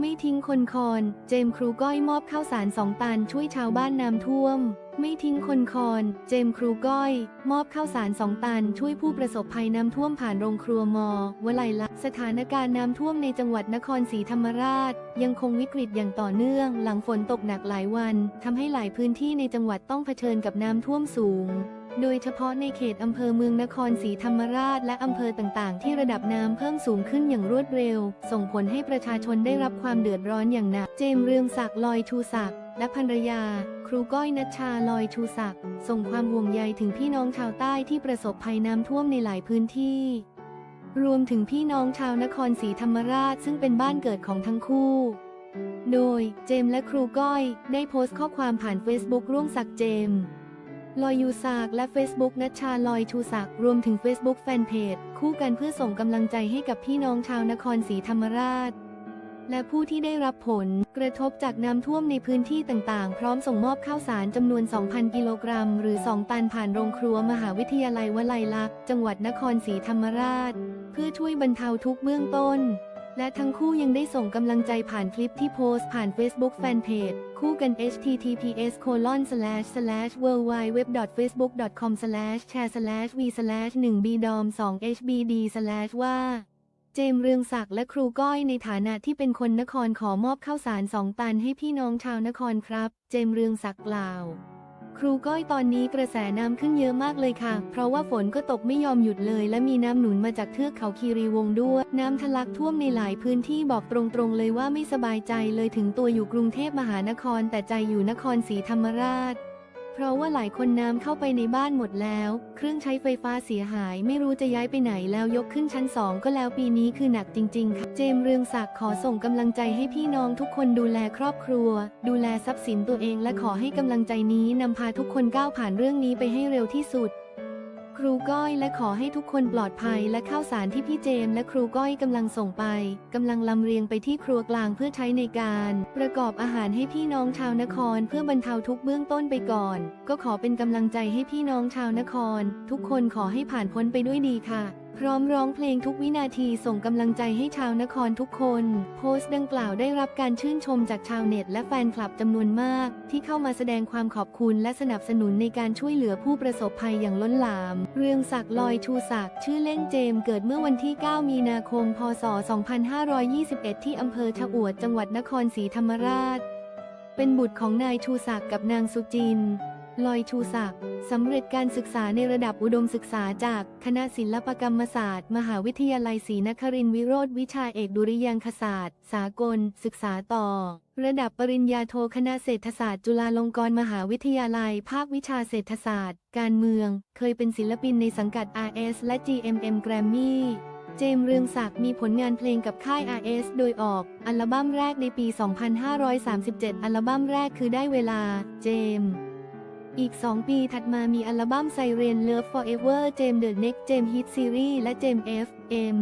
ไม่ทิ้งคนคอน เจมส์ครูก้อยมอบข้าวสารสองตันช่วยชาวบ้านน้ำท่วม ไม่ทิ้งคนคอน เจมส์ครูก้อย มอบข้าวสารสองตันช่วยผู้ประสบภัยน้ำท่วมผ่านโรงครัวมอวลัยลักษณ์สถานการณ์น้ำท่วมในจังหวัดนครศรีธรรมราช ยังคงวิกฤตอย่างต่อเนื่อง หลังฝนตกหนักหลายวันทำให้หลายพื้นที่ในจังหวัดต้องเผชิญกับน้ำท่วมสูง โดยเฉพาะในเขตอำเภอเมืองนครศรีธรรมราชและอำเภอต่างๆ ที่ระดับน้ำเพิ่มสูงขึ้นอย่างรวดเร็ว ส่งผลให้ประชาชนได้รับความเดือดร้อนอย่างหนัก เจมเรืองศักดิ์ลอยชูศักดิ์และภรรยา ครูก้อยนัชชาลอยชูศักดิ์ส่งความห่วงใยถึงพี่น้องชาวใต้ที่ประสบภัยน้ำท่วมในหลายพื้นที่ รวมถึงพี่น้องชาวนครศรีธรรมราชซึ่งเป็นบ้านเกิดของทั้งคู่โดยเจมและครูก้อย ได้โพสต์ข้อความผ่าน Facebook ร่วมศักดิ์เจม ลอยยูซากและ Facebook นัชชาลอยชูศักดิ์รวมถึง Facebook แฟนเพจคู่กันเพื่อส่งกำลังใจให้กับพี่น้องชาวนครศรีธรรมราช และผู้ที่ได้รับผลกระทบจากน้ำท่วมในพื้นที่ต่างๆ พร้อมส่งมอบข้าวสารจำนวน 2,000 กิโลกรัม หรือ 2 ตันผ่านโรงครัวมหาวิทยาลัยวลัยลักษณ์จังหวัดนครศรีธรรมราช เพื่อช่วยบรรเทาทุกข์เบื้องต้น และทั้งคู่ยังได้ส่งกำลังใจผ่านคลิปที่โพสต์ผ่าน Facebook Fanpage คู่กัน https colon slash slash w w w facebook com slash share slash v slash 1 b dom 2 hbd slash ว่า เจมเรืองศักดิ์และครูก้อยในฐานะที่เป็นคนนครขอมอบข้าวสารสองตันให้พี่น้องชาวนครครับ เจมเรืองศักดิ์กล่าว ครูก้อยตอนนี้กระแสน้ำขึ้นเยอะมากเลยค่ะ เพราะว่าฝนก็ตกไม่ยอมหยุดเลย และมีน้ำหนุนมาจากเทือกเขาคีรีวงด้วย น้ำทะลักท่วมในหลายพื้นที่บอกตรงๆเลยว่าไม่สบายใจเลยถึงตัวอยู่กรุงเทพมหานครแต่ใจอยู่นครศรีธรรมราช เพราะว่าหลายคนน้ำเข้าไปในบ้านหมดแล้ว เครื่องใช้ไฟฟ้าเสียหายไม่รู้จะย้ายไปไหนแล้วยกขึ้นชั้นสองก็แล้วปีนี้คือหนักจริง ๆ ค่ะ เจมเรืองศักดิ์ขอส่งกำลังใจให้พี่น้องทุกคนดูแลครอบครัว ดูแลทรัพย์สินตัวเองและขอให้กำลังใจนี้นำพาทุกคนก้าวผ่านเรื่องนี้ไปให้เร็วที่สุด ครูก้อยและขอให้ทุกคนปลอดภัยและข้าวสารที่พี่เจมส์และครูก้อยกำลังส่งไปกำลังลำเรียงไปที่ครัวกลางเพื่อใช้ในการ ประกอบอาหารให้พี่น้องชาวนครเพื่อบรรเทาทุกเบื้องต้นไปก่อน ก็ขอเป็นกำลังใจให้พี่น้องชาวนคร ทุกคนขอให้ผ่านพ้นไปด้วยดีค่ะ พร้อมร้องเพลงทุกวินาทีส่งกำลังใจให้ชาวนครทุกคน โพสต์ดังกล่าวได้รับการชื่นชมจากชาวเน็ตและแฟนคลับจำนวนมาก ที่เข้ามาแสดงความขอบคุณและสนับสนุนในการช่วยเหลือผู้ประสบภัยอย่างล้นหลาม เรืองศักดิ์ลอยชูศักดิ์ชื่อเล่นเจมเกิดเมื่อวันที่ 9 มีนาคม พศ 2521 ที่อำเภอชะอวดจังหวัดนครศรีธรรมราช เป็นบุตรของนายชูศักดิ์กับนางสุจิน ลอยชูศักดิ์สำเร็จการศึกษาในระดับอุดมศึกษาจากคณะศิลปกรรมศาสตร์ มหาวิทยาลัยศรีนครินทรวิโรธวิชาเอกดุริยางคศาสตร์ สากล ศึกษาต่อ ระดับปริญญาโทคณะเศรษฐศาสตร์ จุฬาลงกรณ์มหาวิทยาลัย ภาควิชาเศรษฐศาสตร์ การเมือง เคยเป็นศิลปินในสังกัด RS และ GMM Grammy เจมส์เรืองศักดิ์มีผลงานเพลงกับค่าย RS โดยออก อัลบั้มแรกในปี 2537 อัลบั้มแรกคือได้เวลา เจมส์ อีก 2 ปีถัดมามีอัลบั้มไซเรนเลิฟฟอร์เอเวอร์เจมเดอะเน็กเจมฮิตซีรีส์และเจมเอฟเอ็ม